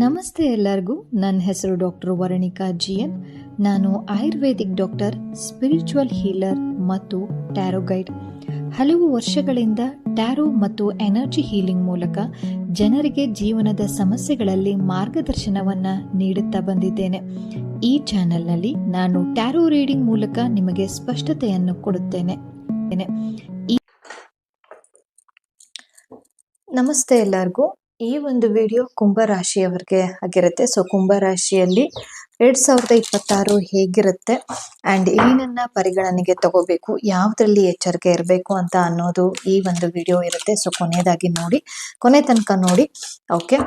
ನಮಸ್ತೆ ಎಲ್ಲರಿಗೂ. ನನ್ನ ಹೆಸರು ಡಾಕ್ಟರ್ ವರಣಿಕಾ ಜಿ ಎನ್ ನಾನು ಆಯುರ್ವೇದಿಕ್ ಡಾಕ್ಟರ್, ಸ್ಪಿರಿಚುವಲ್ ಹೀಲರ್ ಮತ್ತು ಟ್ಯಾರೋ ಗೈಡ್. ಹಲವು ವರ್ಷಗಳಿಂದ ಟ್ಯಾರೋ ಮತ್ತು ಎನರ್ಜಿ ಹೀಲಿಂಗ್ ಮೂಲಕ ಜನರಿಗೆ ಜೀವನದ ಸಮಸ್ಯೆಗಳಲ್ಲಿ ಮಾರ್ಗದರ್ಶನವನ್ನ ನೀಡುತ್ತಾ ಬಂದಿದ್ದೇನೆ. ಈ ಚಾನೆಲ್ನಲ್ಲಿ ನಾನು ಟ್ಯಾರೋ ರೀಡಿಂಗ್ ಮೂಲಕ ನಿಮಗೆ ಸ್ಪಷ್ಟತೆಯನ್ನು ಕೊಡುತ್ತೇನೆ. ನಮಸ್ತೆ ಎಲ್ಲರಿಗೂ. ಈ ಒಂದು ವಿಡಿಯೋ ಕುಂಭರಾಶಿಯವರಿಗೆ ಆಗಿರುತ್ತೆ. ಸೊ ಕುಂಭರಾಶಿಯಲ್ಲಿ ಎರಡ್ ಸಾವಿರದ ಇಪ್ಪತ್ತಾರು ಹೇಗಿರುತ್ತೆ? ಅಂಡ್ ಏನನ್ನ ಪರಿಗಣನೆಗೆ ತಗೋಬೇಕು? ಯಾವ್ದ್ರಲ್ಲಿ ಎಚ್ಚರಿಕೆ ಇರಬೇಕು ಅಂತ ಅನ್ನೋದು ಈ ಒಂದು ವಿಡಿಯೋ ಇರುತ್ತೆ. ಸೊ ಕೊನೆಯದಾಗಿ ನೋಡಿ. ಕೊನೆ ತನಕ ನೋಡಿ. ಓಕೆ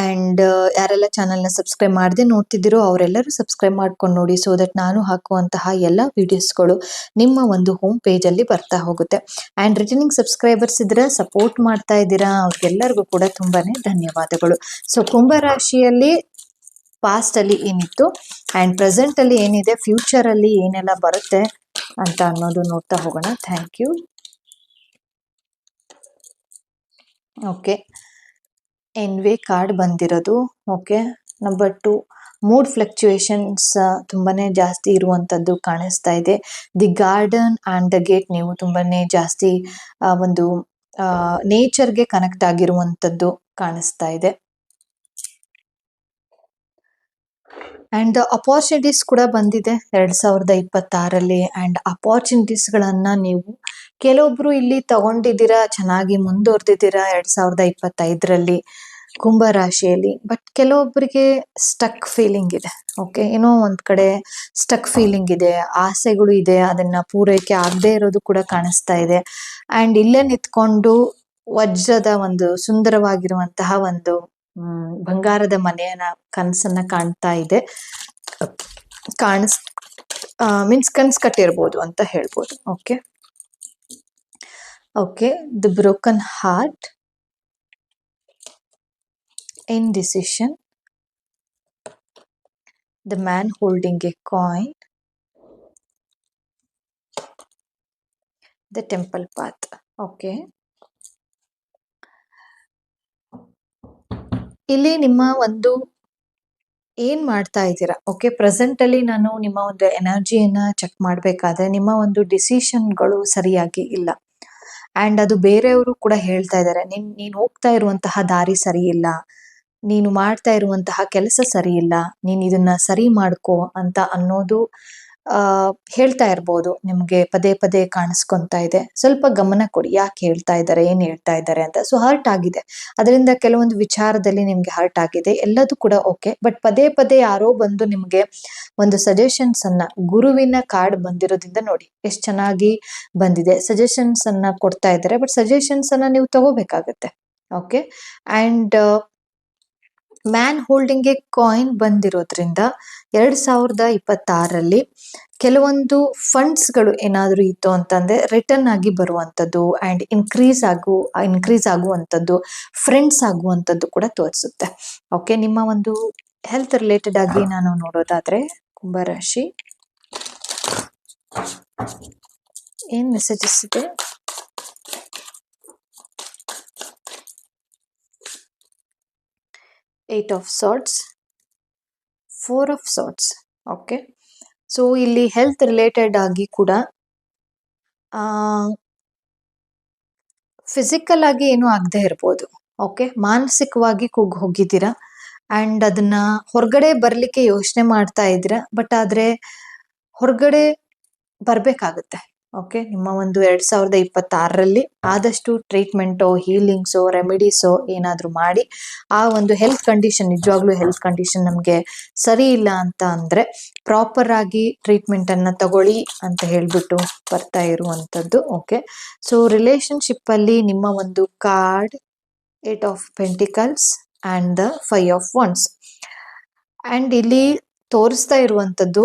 ಅಂಡ್ ಯಾರೆಲ್ಲ ಚಾನಲ್ನ ಸಬ್ಸ್ಕ್ರೈಬ್ ಮಾಡದೆ ನೋಡ್ತಿದ್ದೀರೋ ಅವರೆಲ್ಲರೂ ಸಬ್ಸ್ಕ್ರೈಬ್ ಮಾಡ್ಕೊಂಡು ನೋಡಿ ಸೊ ದಟ್ ನಾನು ಹಾಕುವಂತಹ ಎಲ್ಲ ವೀಡಿಯೋಸ್ಗಳು ನಿಮ್ಮ ಒಂದು ಹೋಮ್ ಪೇಜಲ್ಲಿ ಬರ್ತಾ ಹೋಗುತ್ತೆ. ಅಂಡ್ ರಿಟರ್ನಿಂಗ್ ಸಬ್ಸ್ಕ್ರೈಬರ್ಸ್ ಇದ್ರೆ ಸಪೋರ್ಟ್ ಮಾಡ್ತಾ ಇದ್ದೀರಾ ಅವ್ರಿಗೆಲ್ಲರಿಗೂ ಕೂಡ ತುಂಬಾನೇ ಧನ್ಯವಾದಗಳು. ಸೊ ಕುಂಭರಾಶಿಯಲ್ಲಿ ಪಾಸ್ಟ್ ಅಲ್ಲಿ ಏನಿತ್ತು ಅಂಡ್ ಪ್ರೆಸೆಂಟ್ ಅಲ್ಲಿ ಏನಿದೆ ಫ್ಯೂಚರ್ ಅಲ್ಲಿ ಏನೆಲ್ಲ ಬರುತ್ತೆ ಅಂತ ಅನ್ನೋದು ನೋಡ್ತಾ ಹೋಗೋಣ. Thank you okay anyway card ಬಂದಿರೋದು okay number two mood fluctuations ತುಂಬಾನೇ ಜಾಸ್ತಿ ಇರುವಂತದ್ದು ಕಾಣಿಸ್ತಾ ಇದೆ. The garden and the gate ನೀವು ತುಂಬಾನೇ ಜಾಸ್ತಿ ಒಂದು ಒಂದು ನೇಚರ್ಗೆ ಕನೆಕ್ಟ್ ಆಗಿರುವಂತದ್ದು ಕಾಣಿಸ್ತಾ ಇದೆ. ಅಂಡ್ ಅಪಾರ್ಚುನಿಟೀಸ್ ಕೂಡ ಬಂದಿದೆ ಎರಡ್ ಸಾವಿರದ ಇಪ್ಪತ್ತಾರಲ್ಲಿ. ಅಂಡ್ ಅಪರ್ಚುನಿಟೀಸ್ ಗಳನ್ನ ನೀವು ಕೆಲವೊಬ್ರು ಇಲ್ಲಿ ತಗೊಂಡಿದ್ದೀರಾ, ಚೆನ್ನಾಗಿ ಮುಂದುವರೆದಿದ್ದೀರಾ ಎರಡ್ ಸಾವಿರದ ಇಪ್ಪತ್ತೈದರಲ್ಲಿ ಕುಂಭ ರಾಶಿಯಲ್ಲಿ ಬಟ್ ಕೆಲವೊಬ್ಬರಿಗೆ ಸ್ಟಕ್ ಫೀಲಿಂಗ್ ಇದೆ ಓಕೆ ಏನೋ ಒಂದ್ ಕಡೆ ಸ್ಟಕ್ ಫೀಲಿಂಗ್ ಇದೆ, ಆಸೆಗಳು ಇದೆ, ಅದನ್ನ ಪೂರೈಕೆ ಆಗದೆ ಇರೋದು ಕೂಡ ಕಾಣಿಸ್ತಾ ಇದೆ. ಅಂಡ್ ಇಲ್ಲೇ ನಿಂತ್ಕೊಂಡು ವಜ್ರದ ಒಂದು ಸುಂದರವಾಗಿರುವಂತಹ ಒಂದು ಹ್ಮ್, ಬಂಗಾರದ ಮನೆಯನ್ನ ಕನಸನ್ನ ಕಾಣ್ತಾ ಇದೆ. ಕಾಣಿಸ್ ಮೀನ್ಸ್ ಕನ್ಸ್ ಕಟ್ಟಿರ್ಬೋದು ಅಂತ ಹೇಳ್ಬೋದು. Okay okay the broken heart in decision the man holding a coin the temple path okay. ಇಲ್ಲಿ ನಿಮ್ಮ ಒಂದು ಏನ್ ಮಾಡ್ತಾ ಇದ್ದೀರಾ? ಓಕೆ ಪ್ರೆಸೆಂಟ್ ಅಲ್ಲಿ ನಾನು ನಿಮ್ಮ ಒಂದು ಎನರ್ಜಿಯನ್ನ ಚೆಕ್ ಮಾಡ್ಬೇಕಾದ್ರೆ ನಿಮ್ಮ ಒಂದು ಡಿಸಿಷನ್ಗಳು ಸರಿಯಾಗಿ ಇಲ್ಲ. ಅಂಡ್ ಅದು ಬೇರೆಯವರು ಕೂಡ ಹೇಳ್ತಾ ಇದ್ದಾರೆ, ನಿನ್, ನೀನ್ ಹೋಗ್ತಾ ಇರುವಂತಹ ದಾರಿ ಸರಿ ಇಲ್ಲ. ನೀನು ಮಾಡ್ತಾ ಇರುವಂತಹ ಕೆಲಸ ಸರಿ ಇಲ್ಲ. ನೀನ್ ಇದನ್ನ ಸರಿ ಮಾಡ್ಕೋ ಅಂತ ಅನ್ನೋದು ಹೇಳ್ತಾ ಇರ್ಬೋದು, ನಿಮ್ಗೆ ಪದೇ ಪದೇ ಕಾಣಿಸ್ಕೊಂತಾ ಇದೆ. ಸ್ವಲ್ಪ ಗಮನ ಕೊಡಿ, ಯಾಕೆ ಹೇಳ್ತಾ ಇದ್ದಾರೆ ಏನ್ ಹೇಳ್ತಾ ಇದ್ದಾರೆ ಅಂತ. ಸೊ ಹರ್ಟ್ ಆಗಿದೆ. ಅದರಿಂದ ಕೆಲವೊಂದು ವಿಚಾರದಲ್ಲಿ ನಿಮ್ಗೆ ಹರ್ಟ್ ಆಗಿದೆ. ಎಲ್ಲದೂ ಕೂಡ ಓಕೆ ಬಟ್ ಪದೇ ಪದೇ ಯಾರೋ ಬಂದು ನಿಮ್ಗೆ ಒಂದು ಸಜೆಷನ್ಸ್ ಅನ್ನ, ಗುರುವಿನ ಕಾರ್ಡ್ ಬಂದಿರೋದ್ರಿಂದ ನೋಡಿ, ಎಷ್ಟು ಚೆನ್ನಾಗಿ ಬಂದಿದೆ. ಸಜೆಷನ್ಸ್ ಅನ್ನ ಕೊಡ್ತಾ ಇದ್ದಾರೆ ಬಟ್ ಸಜೆಷನ್ಸ್ ಅನ್ನ ನೀವು ತಗೋಬೇಕಾಗತ್ತೆ. Okay and man holding a coin ಬಂದಿರೋದ್ರಿಂದ ಎರಡ್ ಸಾವಿರದ ಇಪ್ಪತ್ತಾರರಲ್ಲಿ ಕೆಲವೊಂದು ಫಂಡ್ಸ್ಗಳು ಏನಾದರೂ ಇತ್ತು ಅಂತಂದ್ರೆ ರಿಟರ್ನ್ ಆಗಿ ಬರುವಂತದ್ದು ಅಂಡ್ ಇನ್ಕ್ರೀಸ್ ಆಗು ಇನ್ಕ್ರೀಸ್ ಆಗುವಂಥದ್ದು ಫ್ರೆಂಡ್ಸ್ ಆಗುವಂಥದ್ದು ಕೂಡ ತೋರಿಸುತ್ತೆ. ಓಕೆ ನಿಮ್ಮ ಒಂದು ಹೆಲ್ತ್ ರಿಲೇಟೆಡ್ ಆಗಿ ನಾನು ನೋಡೋದಾದ್ರೆ ಕುಂಭರಾಶಿ ಏನ್ ಮೆಸೇಜಸ್ ಇದೆ? Eight of swords four of swords okay so ಇಲ್ಲಿ ಹೆಲ್ತ್ ರಿಲೇಟೆಡ್ ಆಗಿ ಕೂಡ ಫಿಸಿಕಲ್ ಆಗಿ ಏನು ಆಗದೆ ಇರ್ಬೋದು. ಓಕೆ ಮಾನಸಿಕವಾಗಿ ಕುಗ್ ಹೋಗಿದ್ದೀರಾ? ಆ್ಯಂಡ್ ಅದನ್ನ ಹೊರಗಡೆ ಬರಲಿಕ್ಕೆ ಯೋಚನೆ ಮಾಡ್ತಾ ಇದ್ದೀರಾ? ಬಟ್ ಆದರೆ, ಹೊರಗಡೆ ಬರ್ಬೇಕಾಗತ್ತೆ. ಓಕೆ ನಿಮ್ಮ ಒಂದು ಎರಡ್ ಸಾವಿರದ ಇಪ್ಪತ್ತಾರರಲ್ಲಿ ಆದಷ್ಟು ಟ್ರೀಟ್ಮೆಂಟೋ ಹೀಲಿಂಗ್ಸೋ ರೆಮಿಡೀಸೋ ಏನಾದರೂ ಮಾಡಿ, ಆ ಒಂದು ಹೆಲ್ತ್ ಕಂಡೀಷನ್ ನಿಜವಾಗ್ಲೂ ಹೆಲ್ತ್ ಕಂಡೀಷನ್ ನಮಗೆ ಸರಿ ಇಲ್ಲ ಅಂತ ಅಂದ್ರೆ ಪ್ರಾಪರ್ ಆಗಿ ಟ್ರೀಟ್ಮೆಂಟ್ ಅನ್ನ ತಗೊಳ್ಳಿ ಅಂತ ಹೇಳ್ಬಿಟ್ಟು ಬರ್ತಾ ಇರುವಂತದ್ದು ಓಕೆ ಸೊ ರಿಲೇಶನ್ಶಿಪ್ ಅಲ್ಲಿ ನಿಮ್ಮ ಒಂದು card eight of pentacles and the five of wands and ಇಲ್ಲಿ ತೋರಿಸ್ತಾ ಇರುವಂತದ್ದು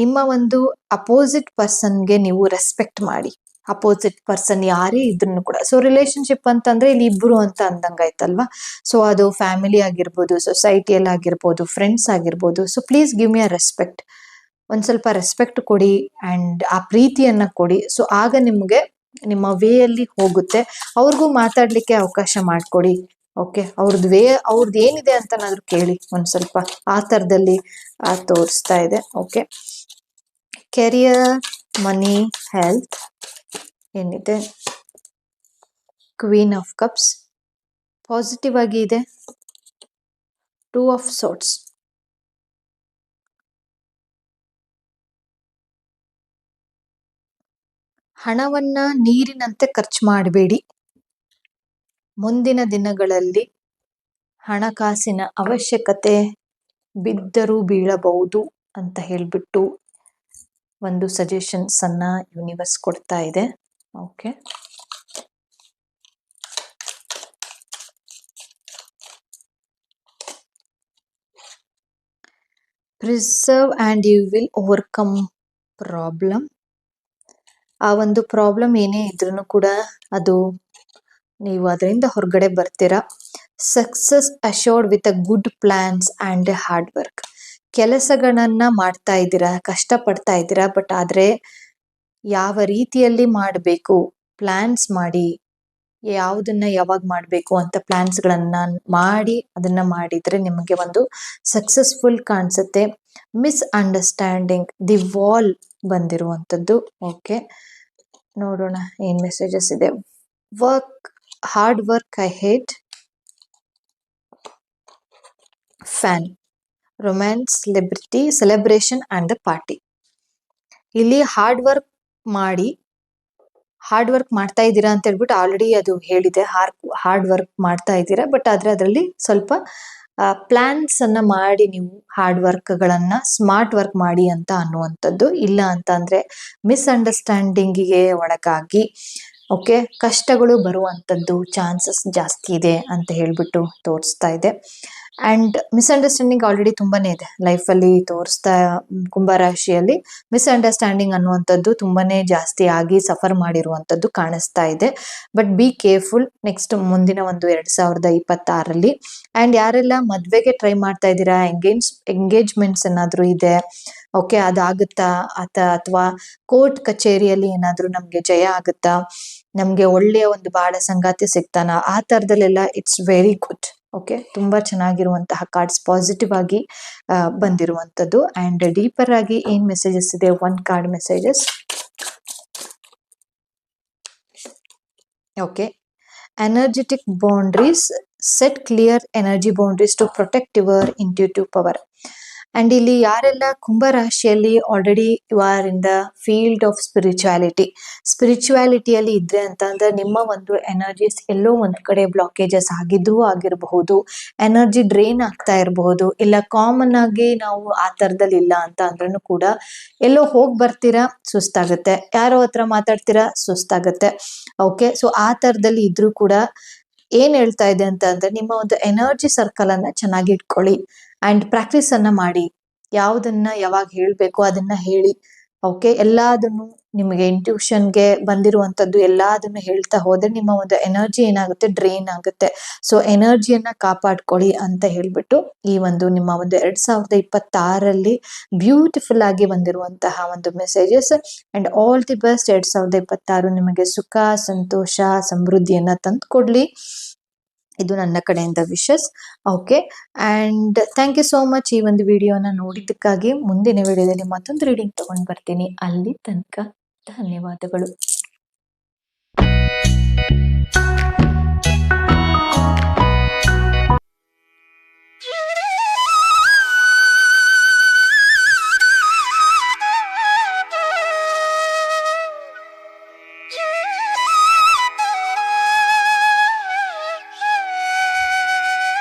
ನಿಮ್ಮ ಒಂದು ಅಪೋಸಿಟ್ ಪರ್ಸನ್ಗೆ ನೀವು ರೆಸ್ಪೆಕ್ಟ್ ಮಾಡಿ. ಅಪೋಸಿಟ್ ಪರ್ಸನ್ ಯಾರೇ ಇದ್ರೂ ಕೂಡ. ಸೊ ರಿಲೇಶನ್ಶಿಪ್ ಅಂತಂದ್ರೆ ಇಲ್ಲಿ ಇಬ್ರು ಅಂತ ಅಂದಂಗಾಯ್ತಲ್ವಾ ಸೊ ಅದು ಫ್ಯಾಮಿಲಿ ಆಗಿರ್ಬೋದು ಸೊಸೈಟಿಯಲ್ಲಿ ಆಗಿರ್ಬೋದು ಫ್ರೆಂಡ್ಸ್ ಆಗಿರ್ಬೋದು. So please give me a respect ಒಂದ್ ಸ್ವಲ್ಪ ರೆಸ್ಪೆಕ್ಟ್ ಕೊಡಿ ಅಂಡ್ ಆ ಪ್ರೀತಿಯನ್ನ ಕೊಡಿ. ಸೊ ಆಗ ನಿಮ್ಗೆ ನಿಮ್ಮ ವೇ ಅಲ್ಲಿ ಹೋಗುತ್ತೆ. ಅವ್ರಿಗೂ ಮಾತಾಡ್ಲಿಕ್ಕೆ ಅವಕಾಶ ಮಾಡ್ಕೊಡಿ. ಓಕೆ ಅವ್ರದ್ದು ವೇ ಅವ್ರದ್ದು ಏನಿದೆ ಅಂತನಾದ್ರೂ ಕೇಳಿ ಒಂದ್ ಸ್ವಲ್ಪ ಆ ತರದಲ್ಲಿ ತೋರಿಸ್ತಾ ಇದೆ. ಓಕೆ ಕೆರಿಯರ್ ಮನಿ ಹೆಲ್ತ್ ಏನಿದೆ? ಕ್ವೀನ್ ಆಫ್ ಕಪ್ಸ್ ಪಾಸಿಟಿವ್ ಆಗಿ ಇದೆ. ಟೂ ಆಫ್ ಸೋಟ್ಸ್ ಹಣವನ್ನ ನೀರಿನಂತೆ ಖರ್ಚು ಮಾಡಬೇಡಿ. ಮುಂದಿನ ದಿನಗಳಲ್ಲಿ ಹಣಕಾಸಿನ ಅವಶ್ಯಕತೆ ಬಿದ್ದರೂ ಬೀಳಬಹುದು ಅಂತ ಹೇಳ್ಬಿಟ್ಟು ಒಂದು ಸಜೆಷನ್ಸ್ ಅನ್ನ ಯೂನಿವರ್ಸ್ ಕೊಡ್ತಾ ಇದೆ. Okay preserve and you will overcome problem ಆ ಒಂದು ಪ್ರಾಬ್ಲಮ್ ಏನೇ ಇದ್ರೂ ಕೂಡ ಅದು ನೀವು ಅದರಿಂದ ಹೊರಗಡೆ ಬರ್ತೀರಾ? Success assured with a good plans and hard work ಕೆಲಸಗಳನ್ನ ಮಾಡ್ತಾ ಇದ್ದೀರಾ? ಕಷ್ಟಪಡ್ತಾ ಇದ್ದೀರಾ? ಬಟ್ ಆದರೆ ಯಾವ ರೀತಿಯಲ್ಲಿ ಮಾಡಬೇಕು? ಪ್ಲ್ಯಾನ್ಸ್ ಮಾಡಿ ಯಾವುದನ್ನ ಯಾವಾಗ ಮಾಡಬೇಕು ಅಂತ ಪ್ಲ್ಯಾನ್ಸ್ಗಳನ್ನು ಮಾಡಿ ಅದನ್ನ ಮಾಡಿದ್ರೆ ನಿಮಗೆ ಒಂದು ಸಕ್ಸಸ್ಫುಲ್ ಕಾಣಿಸುತ್ತೆ. ಮಿಸ್ ಅಂಡರ್ಸ್ಟ್ಯಾಂಡಿಂಗ್ ದಿ ವಾಲ್ ಬಂದಿರುವಂಥದ್ದು. ಓಕೆ ನೋಡೋಣ, ಏನ್ ಮೆಸೇಜಸ್ ಇದೆ. Work hard work ahead, hate romance, celebrity, celebration and the party. ಇಲ್ಲಿ ಹಾರ್ಡ್ ವರ್ಕ್ ಮಾಡಿ ಹಾರ್ಡ್ ವರ್ಕ್ ಮಾಡ್ತಾ ಇದ್ದೀರಾ ಅಂತ ಹೇಳ್ಬಿಟ್ಟು ಆಲ್ರೆಡಿ ಅದು ಹೇಳಿದೆ. ಹಾರ್ಡ್ ವರ್ಕ್ ಮಾಡ್ತಾ ಇದ್ದೀರಾ ಬಟ್ ಆದ್ರೆ ಅದರಲ್ಲಿ ಸ್ವಲ್ಪ ಪ್ಲಾನ್ಸ್ ಅನ್ನ ಮಾಡಿ ನೀವು ಹಾರ್ಡ್ ವರ್ಕ್ಗಳನ್ನ ಸ್ಮಾರ್ಟ್ ವರ್ಕ್ ಮಾಡಿ ಅಂತ ಅನ್ನುವಂಥದ್ದು. ಇಲ್ಲ ಅಂತ ಅಂದ್ರೆ ಮಿಸ್ಅಂಡರ್ಸ್ಟ್ಯಾಂಡಿಂಗಿಗೆ ಒಳಗಾಗಿ ಓಕೆ? ಕಷ್ಟಗಳು ಬರುವಂಥದ್ದು ಚಾನ್ಸಸ್ ಜಾಸ್ತಿ ಇದೆ ಅಂತ ಹೇಳ್ಬಿಟ್ಟು ತೋರಿಸ್ತಾ ಇದೆ. ಅಂಡ್ ಮಿಸ್ಅಂಡರ್ಸ್ಟ್ಯಾಂಡಿಂಗ್ ಆಲ್ರೆಡಿ ತುಂಬಾನೇ ಇದೆ. ಲೈಫಲ್ಲಿ ತೋರಿಸ್ತಾ, ಕುಂಭರಾಶಿಯಲ್ಲಿ ಮಿಸ್ಅಂಡರ್ಸ್ಟ್ಯಾಂಡಿಂಗ್ ಅನ್ನುವಂಥದ್ದು ತುಂಬಾನೇ ಜಾಸ್ತಿ ಆಗಿ ಸಫರ್ ಮಾಡಿರುವಂಥದ್ದು ಕಾಣಿಸ್ತಾ ಇದೆ. ಬಟ್ ಬಿ ಕೇರ್ಫುಲ್ ನೆಕ್ಸ್ಟ್ ಮುಂದಿನ ಒಂದು ಎರಡು ಸಾವಿರದ ಇಪ್ಪತ್ತಾರಲ್ಲಿ. ಆ್ಯಂಡ್ ಯಾರೆಲ್ಲ ಮದುವೆಗೆ ಟ್ರೈ ಮಾಡ್ತಾ ಇದ್ದೀರಾ, ಎಂಗೇಜ್, ಎಂಗೇಜ್ಮೆಂಟ್ಸ್ ಏನಾದರೂ ಇದೆ? ಓಕೆ, ಅದಾಗುತ್ತಾ? ಅಥ ಅಥವಾ ಕೋರ್ಟ್ ಕಚೇರಿಯಲ್ಲಿ ಏನಾದರೂ ನಮಗೆ ಜಯ ಆಗುತ್ತಾ? ನಮ್ಗೆ ಒಳ್ಳೆಯ ಒಂದು ಬಾಳ ಸಂಗಾತಿ ಸಿಗ್ತಾನ. ಆ ತರದಲ್ಲೆಲ್ಲ ಇಟ್ಸ್ ವೆರಿ ಗುಡ್ ಓಕೆ ತುಂಬಾ ಚೆನ್ನಾಗಿರುವಂತಹ ಕಾರ್ಡ್ಸ್ ಪಾಸಿಟಿವ್ ಆಗಿ ಬಂದಿರುವಂತದ್ದು ಅಂಡ್ ಡೀಪರ್ ಆಗಿ ಏನ್ ಮೆಸೇಜಸ್ ಇದೆ? One card messages okay energetic boundaries set clear energy boundaries to protect your intuitive power and ಇಲ್ಲಿ ಯಾರೆಲ್ಲ ಕುಂಭರಾಶಿಯಲ್ಲಿ already you are in the field of spirituality ಸ್ಪಿರಿಚುಯಾಲಿಟಿಯಲ್ಲಿ ಇದ್ರೆ ಅಂತ ಅಂದ್ರೆ ನಿಮ್ಮ ಒಂದು ಎನರ್ಜೀಸ್ ಎಲ್ಲೋ ಒಂದ್ ಕಡೆ ಬ್ಲಾಕೇಜಸ್ ಆಗಿದ್ದು ಆಗಿರಬಹುದು. ಎನರ್ಜಿ ಡ್ರೈನ್ ಆಗ್ತಾ ಇರಬಹುದು. ಇಲ್ಲ ಕಾಮನ್ ಆಗಿ ನಾವು ಆ ತರದಲ್ಲಿ ಇಲ್ಲ ಅಂತ ಅಂದ್ರೂ ಕೂಡ ಎಲ್ಲೋ ಹೋಗಿ ಬರ್ತೀರಾ, ಸುಸ್ತಾಗುತ್ತೆ. ಯಾರೋ ಹತ್ರ ಮಾತಾಡ್ತೀರಾ, ಸುಸ್ತಾಗತ್ತೆ. ಓಕೆ ಸೊ ಆ ತರದಲ್ಲಿ ಇದ್ರೂ ಕೂಡ ಏನ್ ಹೇಳ್ತಾ ಇದೆ ಅಂತ ಅಂದ್ರೆ ನಿಮ್ಮ ಒಂದು ಎನರ್ಜಿ ಸರ್ಕಲ್ ಅನ್ನ ಚೆನ್ನಾಗಿ ಇಟ್ಕೊಳ್ಳಿ. ಅಂಡ್ ಪ್ರಾಕ್ಟೀಸ್ ಅನ್ನ ಮಾಡಿ. ಯಾವ್ದನ್ನ ಯಾವಾಗ ಹೇಳ್ಬೇಕು ಅದನ್ನ ಹೇಳಿ. ಓಕೆ ಎಲ್ಲಾದನ್ನು ನಿಮಗೆ ಇಂಟ್ಯೂಷನ್ಗೆ ಬಂದಿರುವಂತದ್ದು ಎಲ್ಲಾದನ್ನು ಹೇಳ್ತಾ ಹೋದ್ರೆ ನಿಮ್ಮ ಒಂದು ಎನರ್ಜಿ ಏನಾಗುತ್ತೆ? ಡ್ರೈನ್ ಆಗುತ್ತೆ. ಸೊ ಎನರ್ಜಿಯನ್ನ ಕಾಪಾಡ್ಕೊಳ್ಳಿ ಅಂತ ಹೇಳ್ಬಿಟ್ಟು ಈ ಒಂದು ನಿಮ್ಮ ಒಂದು ಎರಡ್ ಸಾವಿರದ ಇಪ್ಪತ್ತಾರಲ್ಲಿ ಬ್ಯೂಟಿಫುಲ್ ಆಗಿ ಬಂದಿರುವಂತಹ ಒಂದು messages and all the best ಎರಡ್ ಸಾವಿರದ ಇಪ್ಪತ್ತಾರು. ನಿಮಗೆ ಸುಖ, ಸಂತೋಷ, ಸಮೃದ್ಧಿಯನ್ನ ತಂದ್ಕೊಡ್ಲಿ ಇದು ನನ್ನ ಕಡೆಯಿಂದ wishes okay and thank you so much ಈ ಒಂದು ವಿಡಿಯೋನ ನೋಡಿದ್ದಕ್ಕಾಗಿ ಮುಂದಿನ ವಿಡಿಯೋದಲ್ಲಿ ಮತ್ತೊಂದು ರೀಡಿಂಗ್ ತೊಗೊಂಡು ಬರ್ತೀನಿ. ಅಲ್ಲಿ ತನಕ ಧನ್ಯವಾದಗಳು.